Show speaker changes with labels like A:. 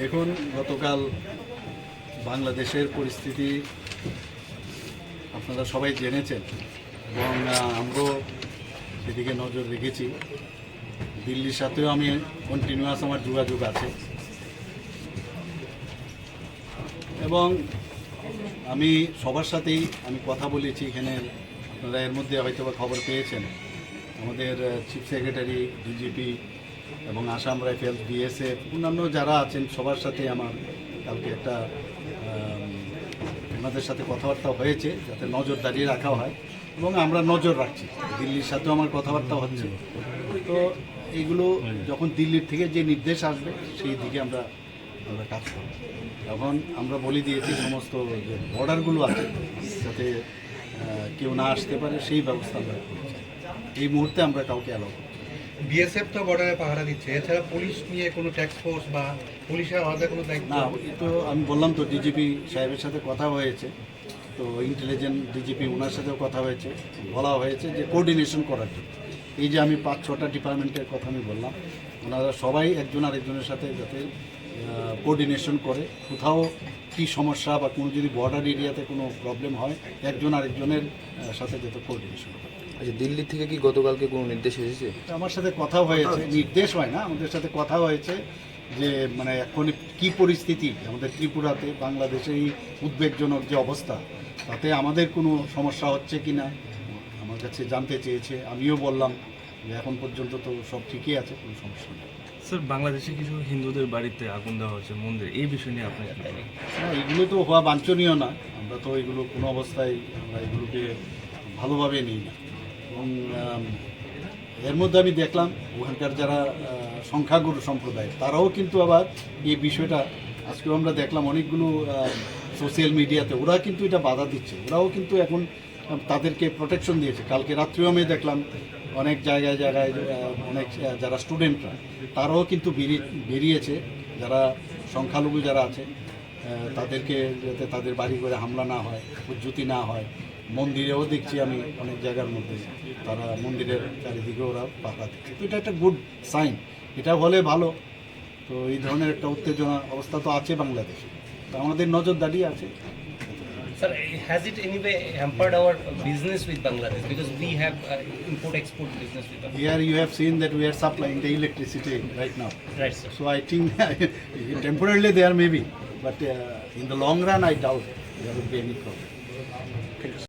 A: দেখুন, গতকাল বাংলাদেশের পরিস্থিতি আপনারা সবাই জেনেছেন এবং আমরাও সেদিকে নজর রেখেছি। দিল্লির সাথেও আমি কন্টিনিউয়াস আমার যোগাযোগ আছে। এবং আমি সবার সাথেই আমি কথা বলেছি এখানে, আপনারা এর মধ্যে হয়তো খবর পেয়েছেন। আমাদের চিফ সেক্রেটারি ডিজিপি এবং আসাম রাইফেল বিএসএফ, অন্যান্য যারা আছেন, সবার সাথে আমার কালকে একটা ওনাদের সাথে কথাবার্তা হয়েছে, যাতে নজরদারি রাখা হয়। এবং আমরা নজর রাখছি। দিল্লির সাথেও আমার কথাবার্তা হচ্ছে। তো এইগুলো যখন দিল্লির থেকে যে নির্দেশ আসবে, সেই দিকে আমরা আমরা কাজ করব। এখন আমরা বলে দিয়েছি, সমস্ত যে বর্ডারগুলো আছে, যাতে কেউ না আসতে পারে, সেই ব্যবস্থা আমরা এই মুহূর্তে আমরা কাউকে অ্যালাউ।
B: বিএসএফ তো বর্ডারে পাহারা দিচ্ছে। এছাড়া পুলিশ নিয়ে কোনো ট্যাক্স ফোর্স বা পুলিশের আলাদা কোনো দায়িত্ব?
A: না তো আমি বললাম তো ডিজিপি সাহেবের সাথে কথা হয়েছে। তো ইন্টেলিজেন্ট ডিজিপি ওনার সাথেও কথা হয়েছে। বলা হয়েছে যে কোঅর্ডিনেশন করার জন্য। এই যে আমি পাঁচ, ছটা ডিপার্টমেন্টের কথা আমি বললাম, ওনারা সবাই একজন আরেকজনের সাথে যাতে কোঅর্ডিনেশন করে। কোথাও কী সমস্যা বা কোনো যদি বর্ডার এরিয়াতে কোনো প্রবলেম হয়, একজন আরেকজনের সাথে যাতে কোঅর্ডিনেশন করে।
C: আচ্ছা দিল্লি থেকে কি গতকালকে কোনো নির্দেশ এসেছে?
A: আমার সাথে কথা হয়েছে। নির্দেশ হয় না আমাদের সাথে কথা হয়েছে যে মানে এখন কি পরিস্থিতি? আমাদের ত্রিপুরাতে বাংলাদেশে এই উদ্বেগজনক যে অবস্থা তাতে আমাদের কোনো সমস্যা হচ্ছে কি না? আমার কাছে জানতে চেয়েছে আমিও বললাম যে এখন পর্যন্ত তো সব ঠিকই আছে কোনো সমস্যা নেই।
D: স্যার বাংলাদেশে কিছু হিন্দুদের বাড়িতে আগুন দেওয়া হচ্ছে মন্দির এই বিষয় নিয়ে আপনি কি বলেন?
A: না এগুলো তো হওয়া বাঞ্ছনীয় না আমরা তো এগুলো কোনো অবস্থায় আমরা এগুলোকে ভালোভাবে নিই না। এবং এর মধ্যে আমি দেখলাম ওখানকার যারা সংখ্যাগুরু সম্প্রদায় তারাও কিন্তু আবার এই বিষয়টা, আজকেও আমরা দেখলাম অনেকগুলো সোশ্যাল মিডিয়াতে ওরা কিন্তু এটা বাধা দিচ্ছে, ওরাও কিন্তু এখন তাদেরকে প্রোটেকশন দিয়েছে। কালকে রাত্রেও আমি দেখলাম অনেক জায়গায় জায়গায় অনেক যারা স্টুডেন্টরা তারাও কিন্তু বেরিয়ে বেরিয়েছে, যারা সংখ্যালঘু যারা আছে তাদেরকে যাতে তাদের বাড়ি করে হামলা না হয়, উজ্জুতি না হয় মন্দিরেও দেখছি আমি অনেক জায়গার মধ্যে। তারা মন্দিরের চারিদিকে ওরা পাকা দিচ্ছে তো এটা একটা গুড সাইন এটা হলে ভালো। তো এই ধরনের একটা উত্তেজনা অবস্থা তো আছে বাংলাদেশে। তো আমাদের
E: নজর দাঁড়িয়ে আছে sir has it any
A: business with Bangladesh because we have import export seen that we electricity
E: right now
A: right so I think temporarily they are maybe but in the long run I doubt that will be any problem